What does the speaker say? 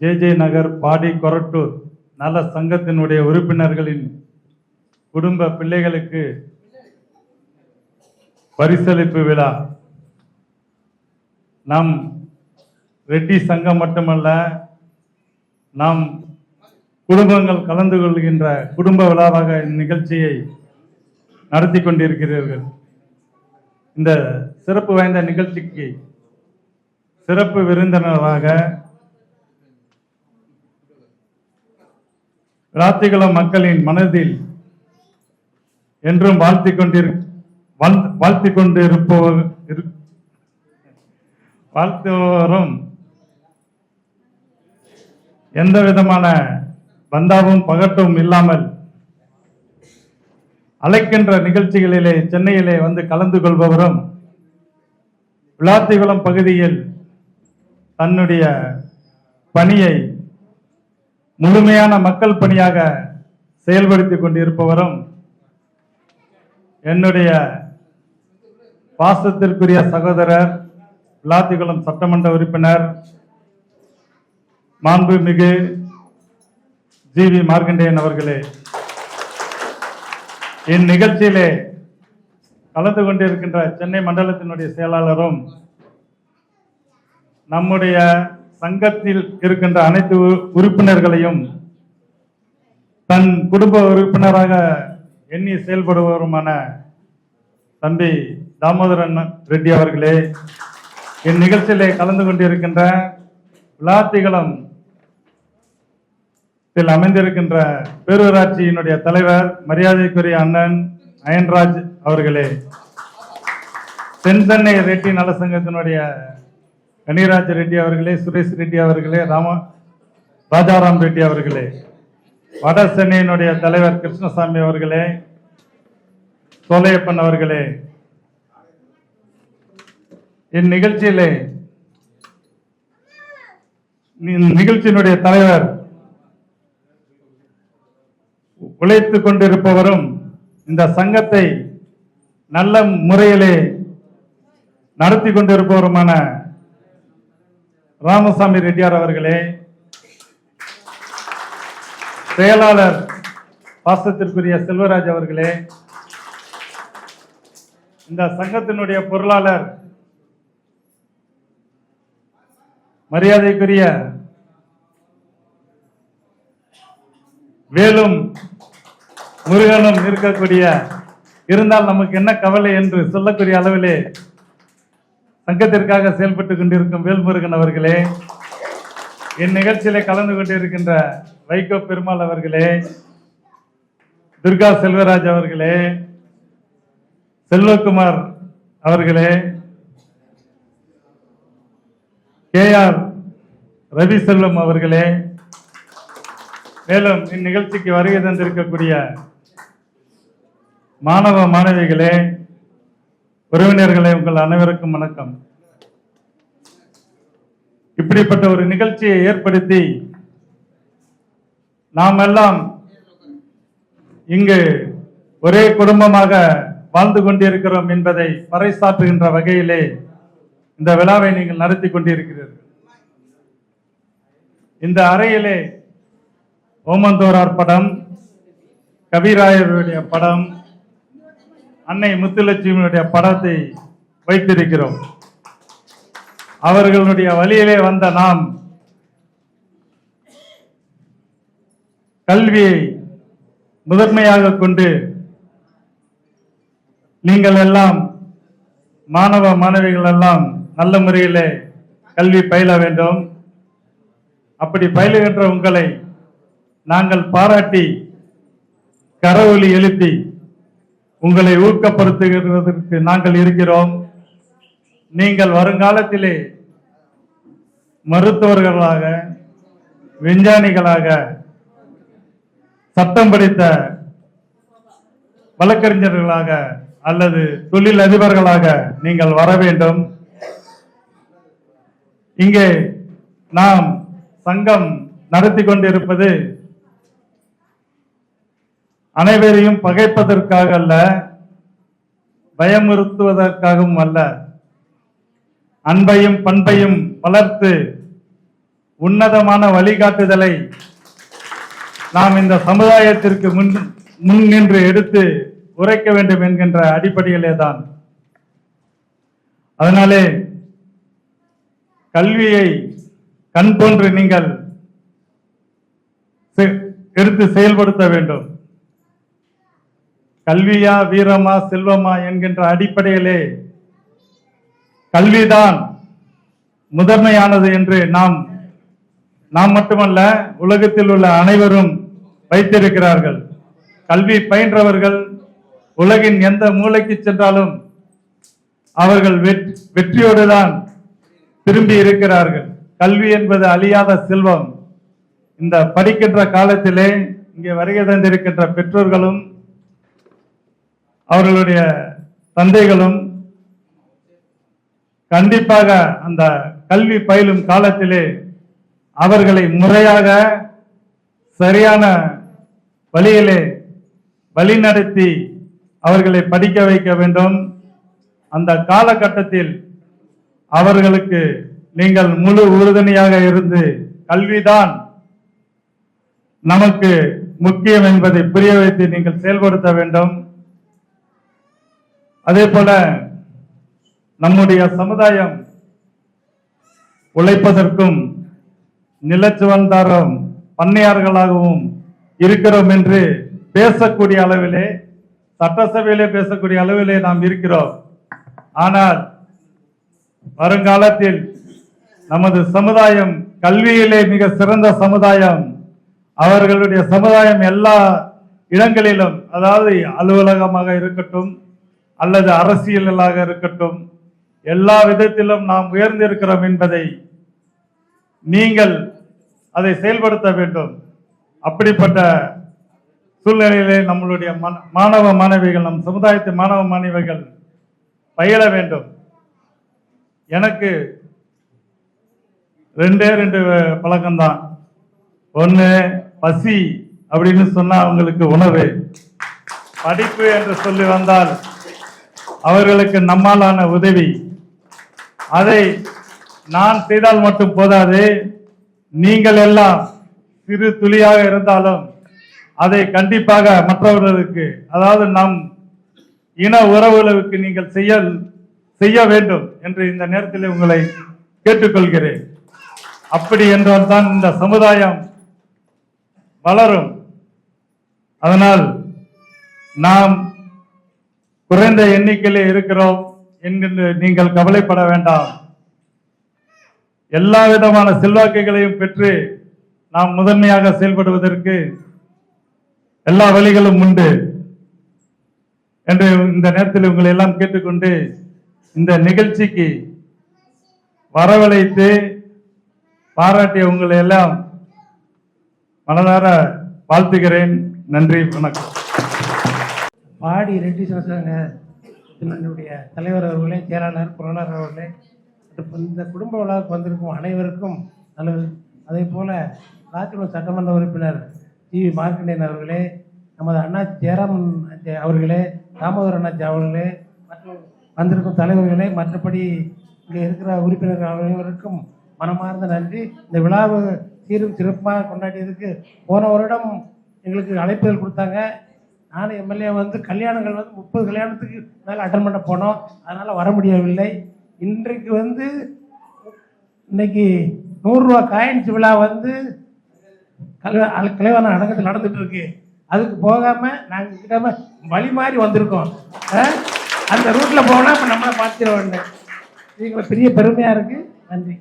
J J Nagar Padi Korattur நல சங்கத்தினுடைய உறுப்பினர்களின் குடும்ப பிள்ளைகளுக்கு பரிசளிப்பு விழா. நம் ரெட்டி சங்கம் மட்டுமல்ல நாம் குடும்பங்கள் கலந்து கொள்கின்ற குடும்ப விழாவாக இந்நிகழ்ச்சியை நடத்தி கொண்டிருக்கிறீர்கள். இந்த சிறப்பு வாய்ந்த நிகழ்ச்சிக்கு சிறப்பு விருந்தினராக ராத்திகுளம் மக்களின் மனதில் என்றும் வாழ்த்திக் கொண்டிரு வாழ்- வாழ்த்திக் கொண்டிருப்பவர் வாழ்த்துவரும் எந்த விதமான பந்தாவும் பகட்டும் இல்லாமல் அழைக்கின்ற நிகழ்ச்சிகளிலே சென்னையிலே வந்து கலந்து கொள்பவரும் விளாத்திகுளம் பகுதியில் தன்னுடைய பணியை முழுமையான மக்கள் பணியாக செயல்படுத்தி கொண்டிருப்பவரும் என்னுடைய பாசத்திற்குரிய சகோதரர் விளாத்திகுளம் சட்டமன்ற உறுப்பினர் மாண்புமிகு ஜி வி மார்க்கண்டேயன் அவர்களே இந்நிகழ்ச்சியிலே கலந்து கொண்டிருக்கின்ற சென்னை மண்டலத்தினுடைய செயலாளரும் நம்முடைய சங்கத்தில் இருக்கின்ற அனைத்து உ- உறுப்பினர்களையும் தன் குடும்ப உறுப்பினராக எண்ணி செயல்படுபவருமான தம்பி தாமோதரன் ரெட்டி அவர்களே இந்நிகழ்ச்சியிலே கலந்து கொண்டிருக்கின்ற விளாத்திகளம் இதில் அமைந்திருக்கின்ற பேரூராட்சியினுடைய தலைவர் மரியாதைக்குரிய அண்ணன் அயன்ராஜ் அவர்களே தென் சென்னை ரெட்டி நலசங்கத்தினுடைய கனிராஜ் ரெட்டி அவர்களே சுரேஷ் ரெட்டி அவர்களே ராம ராஜாராம் ரெட்டி அவர்களே வட சென்னையினுடைய தலைவர் கிருஷ்ணசாமி அவர்களே சோலையப்பன் அவர்களே இந்நிகழ்ச்சியிலே நிகழ்ச்சியினுடைய தலைவர் உழைத்துக் கொண்டிருப்பவரும் இந்த சங்கத்தை நல்ல முறையிலே நடத்தி கொண்டிருப்பவருமான ராமசாமி ரெட்டியார் அவர்களே செயலாளர் பாசத்திற்குரிய செல்வராஜ் அவர்களே இந்த சங்கத்தினுடைய பொருளாளர் மரியாதைக்குரிய வேலும் முருகனும் இருக்கக்கூடிய இருந்தால் நமக்கு என்ன கவலை என்று சொல்லக்கூடிய அளவிலே சங்கத்திற்காக செயல்பட்டு கொண்டிருக்கும் வேல்முருகன் அவர்களே என் நிகழ்ச்சியில கலந்து கொண்டிருக்கின்ற வைகோ பெருமாள் அவர்களே துர்கா செல்வராஜ் அவர்களே செல்வகுமார் அவர்களே கே ஆர் ரவி செல்வம் அவர்களே மேலும் இந்நிகழ்ச்சிக்கு வருகை தந்திருக்கக்கூடிய மாணவ மாணவிகளே உறவினர்களை உங்கள் அனைவருக்கும் வணக்கம். இப்படிப்பட்ட ஒரு நிகழ்ச்சியை ஏற்படுத்தி நாம் எல்லாம் இங்கு ஒரே குடும்பமாக வாழ்ந்து கொண்டிருக்கிறோம் என்பதை பறைசாற்றுகின்ற வகையிலே இந்த விழாவை நீங்கள் நடத்தி கொண்டிருக்கிறீர்கள். இந்த அறையிலே ஓமந்தோரார் படம் கவிராயருடைய படம் அன்னை முத்துலட்சுமியுடைய படத்தை வைத்திருக்கிறோம். அவர்களுடைய வழியிலே வந்த நாம் கல்வியை முதன்மையாக கொண்டு நீங்கள் எல்லாம் மாணவ மாணவிகள் எல்லாம் நல்ல முறையிலே கல்வி பயில வேண்டும். அப்படி பயிலுகின்ற உங்களை நாங்கள் பாராட்டி கரவொலி எழுப்பி உங்களை ஊக்கப்படுத்துகிறதற்கு நாங்கள் இருக்கிறோம். நீங்கள் வருங்காலத்திலே மருத்துவர்களாக விஞ்ஞானிகளாக சட்டம் படித்த வழக்கறிஞர்களாக அல்லது தொழில் அதிபர்களாக நீங்கள் வர வேண்டும். இங்கே நாம் சங்கம் நடத்தி கொண்டிருப்பது அனைவரையும் பகைப்பதற்காக அல்ல பயமுறுத்துவதற்காகவும் அல்ல. அன்பையும் பண்பையும் வளர்த்து உன்னதமான வழிகாட்டுதலை நாம் இந்த சமுதாயத்திற்கு முன் முன் நின்று எடுத்து உரைக்க வேண்டும் என்கின்ற அடிப்படையிலே தான் அதனாலே கல்வியை கண் போன்று நீங்கள் செ- எடுத்து செயல்படுத்த வேண்டும். கல்வியா வீரமா செல்வமா என்கின்ற அடிப்படையிலே கல்விதான் முதன்மையானது என்று நாம் நாம் மட்டுமல்ல உலகத்தில் உள்ள அனைவரும் வைத்திருக்கிறார்கள். கல்வி பயின்றவர்கள் உலகின் எந்த மூளைக்கு சென்றாலும் அவர்கள் வெற்றியோடு தான் திரும்பி இருக்கிறார்கள். கல்வி என்பது அழியாத செல்வம். இந்த படிக்கின்ற காலத்திலே இங்கே வருகை தந்திருக்கின்ற பெற்றோர்களும் அவர்களுடைய தந்தைகளும் கண்டிப்பாக அந்த கல்வி பயிலும் காலத்திலே அவர்களை முறையாக சரியான வழியிலே வழிநடத்தி அவர்களை படிக்க வைக்க வேண்டும். அந்த காலகட்டத்தில் அவர்களுக்கு நீங்கள் முழு உறுதுணையாக இருந்து கல்விதான் நமக்கு முக்கியம் என்பதை புரிய வைத்து நீங்கள் செயல்படுத்த வேண்டும். அதே போல நம்முடைய சமுதாயம் உழைப்பதற்கும் நிலச்சுவந்தாரம் பண்ணையார்களாகவும் இருக்கிறோம் என்று பேசக்கூடிய அளவிலே சட்டசபையிலே பேசக்கூடிய அளவிலே நாம் இருக்கிறோம். ஆனால் வருங்காலத்தில் நமது சமுதாயம் கல்வியிலே மிக சிறந்த சமுதாயம். அவர்களுடைய சமுதாயம் எல்லா இடங்களிலும் அதாவது அலுவலகமாக இருக்கட்டும் அல்லது அரசியலாக இருக்கட்டும் எல்லா விதத்திலும் நாம் உயர்ந்திருக்கிறோம் என்பதை நீங்கள் அதை செயல்படுத்த வேண்டும். அப்படிப்பட்ட சூழ்நிலையிலே நம்மளுடைய மன- மாணவ மாணவிகள் நம் சமுதாயத்து மாணவ மாணவிகள் பயில வேண்டும். எனக்கு ரெண்டே ரெண்டு பழக்கம்தான். ஒன்று பசி அப்படின்னு சொன்னால் அவங்களுக்கு உணவு. படிப்பு என்று சொல்லி வந்தால் அவர்களுக்கு நம்மாலான உதவி. அதை நான் செய்தால் மட்டும் போதாது. நீங்கள் எல்லாம் சிறு துளியாக இருந்தாலும் அதை கண்டிப்பாக மற்றவர்களுக்கு அதாவது நம் இன உறவுகளுக்கு நீங்கள் செய்ய செய்ய வேண்டும் என்று இந்த நேரத்தில் உங்களை கேட்டுக்கொள்கிறேன். அப்படி என்றால் தான் இந்த சமுதாயம் வளரும். அதனால் நாம் குறைந்த எண்ணிக்கையிலே இருக்கிறோம் என்கின்ற நீங்கள் கவலைப்பட வேண்டாம். எல்லா விதமான செல்வாக்குகளையும் பெற்று நாம் முதன்மையாக செயல்படுவதற்கு எல்லா வழிகளும் உண்டு என்று இந்த நேரத்தில் உங்களை எல்லாம் கேட்டுக்கொண்டு இந்த நிகழ்ச்சிக்கு வரவழைத்து பாராட்டிய உங்களை எல்லாம் மனதார வாழ்த்துகிறேன். நன்றி வணக்கம். பாடி ரெட்டி சிவசங்க என்னுடைய தலைவர் அவர்களே செயலாளர் பொருளாளர் அவர்களே இந்த குடும்ப விழாவுக்கு வந்திருக்கும் அனைவருக்கும் நல்லது. அதே போல் காத்திரம் சட்டமன்ற உறுப்பினர் டி வி மார்க்கண்டேயன் அவர்களே நமது அண்ணா ஜெயராமன் அவர்களே தாமோதர் அண்ணாச்சி அவர்களே மற்றும் வந்திருக்கும் தலைவர்களே மற்றபடி இங்கே இருக்கிற உறுப்பினர்கள் அனைவருக்கும் மனமார்ந்த நன்றி. இந்த விழாவை சீரும் சிறப்பாக கொண்டாடியதுக்கு போன வருடம் எங்களுக்கு அழைப்புகள் கொடுத்தாங்க. நானும் எம்எல்ஏ வந்து கல்யாணங்கள் வந்து முப்பது கல்யாணத்துக்கு மேலே அட்டன் பண்ண போனோம். அதனால் வர முடியவில்லை. இன்றைக்கு வந்து இன்னைக்கு நூறுரூவா காயின்ஸ் விழா வந்து கல்வ அல- அடங்கத்தில் நடந்துட்டு இருக்கு அதுக்கு போகாமல் நாங்கள் கிட்டாம வழி மாறி வந்திருக்கோம். அந்த ரூட்டில் போனால் இப்போ நம்மளை பார்த்துட வேண்டும் எங்களுக்கு பெரிய பெருமையாக இருக்குது நன்றி.